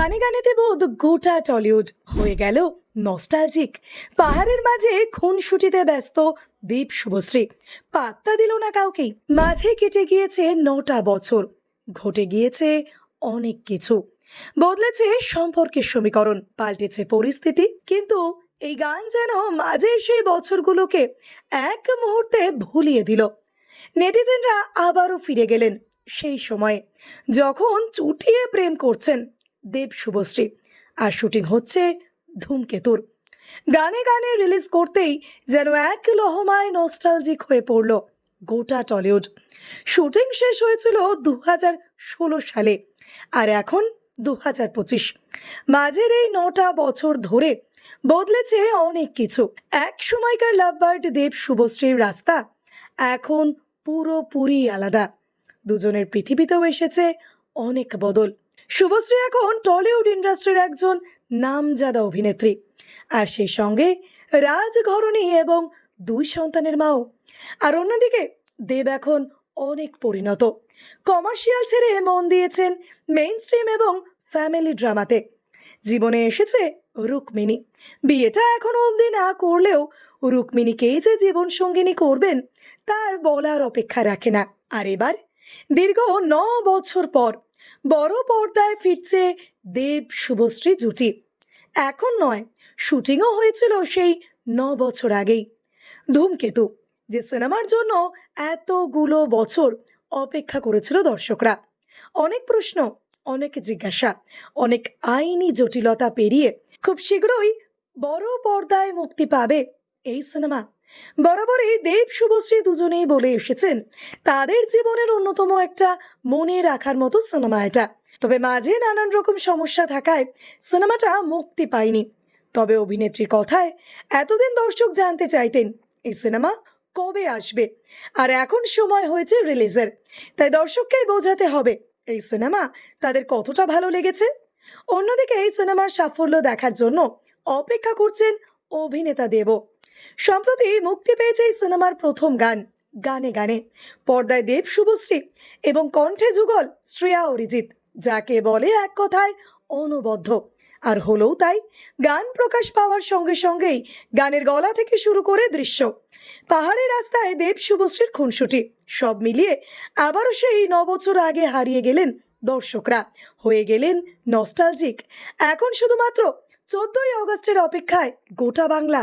গানে গানেতে বোধ গোটা টলিউড হয়ে গেল নস্টালজিক। পাহাড়ের মাঝে খুনসুটিতে ব্যস্ত দীপ শুভশ্রী। পাত্তা দিল না কাউকেই। মাঝে কেটে গিয়েছে নটা বছর। ঘটে গিয়েছে অনেক কিছু। বদলেছে সম্পর্কের সমীকরণ, পাল্টেছে পরিস্থিতি, কিন্তু এই গান যেন মাঝের সেই বছরগুলোকে এক মুহূর্তে ভুলিয়ে দিল। নেটিজেনরা আবারও ফিরে গেলেন সেই সময়ে। যখন চুটিয়ে প্রেম করছেন দেব শুভশ্রী। আর শুটিং হচ্ছে ধূমকেতুর। গানে গানে রিলিজ করতেই যেন এক লহমায় নস্টালজিক হয়ে পড়ল গোটা টলিউড। শুটিং শেষ হয়েছিল দু হাজার ষোলো সালে আর এখন দু হাজার পঁচিশ। মাঝের এই নটা বছর ধরে বদলেছে অনেক কিছু। এক সময়কার লাভবার্ড দেব শুভশ্রীর রাস্তা এখন পুরোপুরি আলাদা। দুজনের পৃথিবীতেও এসেছে অনেক বদল। শুভশ্রী এখন টলিউড ইন্ডাস্ট্রির একজন নামজাদা অভিনেত্রী। আর সেই সঙ্গে রাজঘরণী এবং দুই সন্তানের মাও। আর অন্যদিকে দেব এখন অনেক পরিণত। কমার্শিয়াল ছেড়ে মন দিয়েছেন মেইন স্ট্রিম এবং ফ্যামিলি ড্রামাতে। জীবনে এসেছে রুক্মিণী। বিয়েটা এখনও অবধি না করলেও রুক্মিণীকেই যে জীবন সঙ্গিনী করবেন, তার বলার অপেক্ষা রাখে না। আর এবার দীর্ঘ ন বছর পর বড় পর্দায় ফিরছে দেব শুভশ্রী জুটি। এখন নয়, শুটিংও হয়েছিল সেই ন বছর আগেই। ধূমকেতু, যে সিনেমার জন্য এতগুলো বছর অপেক্ষা করেছিল দর্শকরা। অনেক প্রশ্ন, অনেক জিজ্ঞাসা, অনেক আইনি জটিলতা পেরিয়ে খুব শীঘ্রই বড় পর্দায় মুক্তি পাবে এই সিনেমা। বরাবরই দেব শুভশ্রী দুজনেই বলে এসেছেন। তাদের জীবনের অন্যতম একটা মনে রাখার মতো সিনেমা এটা। তবে মাঝে নানান রকম সমস্যা থাকায় সিনেমাটা মুক্তি পায়নি। তবে অভিনেত্রীর কথায় এতদিন দর্শক জানতে চাইতেন, এই সিনেমা কবে আসবে? আর এখন সময় হয়েছে রিলিজের। তাই দর্শককেই বোঝাতে হবে, এই সিনেমা তাদের কতটা ভালো লেগেছে? অন্যদিকে এই সিনেমার সাফল্য দেখার জন্য অপেক্ষা করছেন অভিনেতা দেব। সম্প্রতি মুক্তি পেয়েছে এই সিনেমার প্রথম গান, গানে গানে। পর্দায় দেব শুভশ্রী এবং কণ্ঠে যুগল শ্রেয়া অরিজিৎ, যাকে বলে এক কথায় অনবদ্য। আর হলেও তাই, গান প্রকাশ পাওয়ার সঙ্গে সঙ্গেই গানের গলা থেকে শুরু করে দৃশ্য। পাহাড়ের রাস্তায় দেব শুভশ্রীর খুনসুটি, সব মিলিয়ে আবারও সেই ন বছর আগে হারিয়ে গেলেন দর্শকরা। হয়ে গেলেন নস্টালজিক। এখন শুধুমাত্র চোদ্দই অগস্টের অপেক্ষায় গোটা বাংলা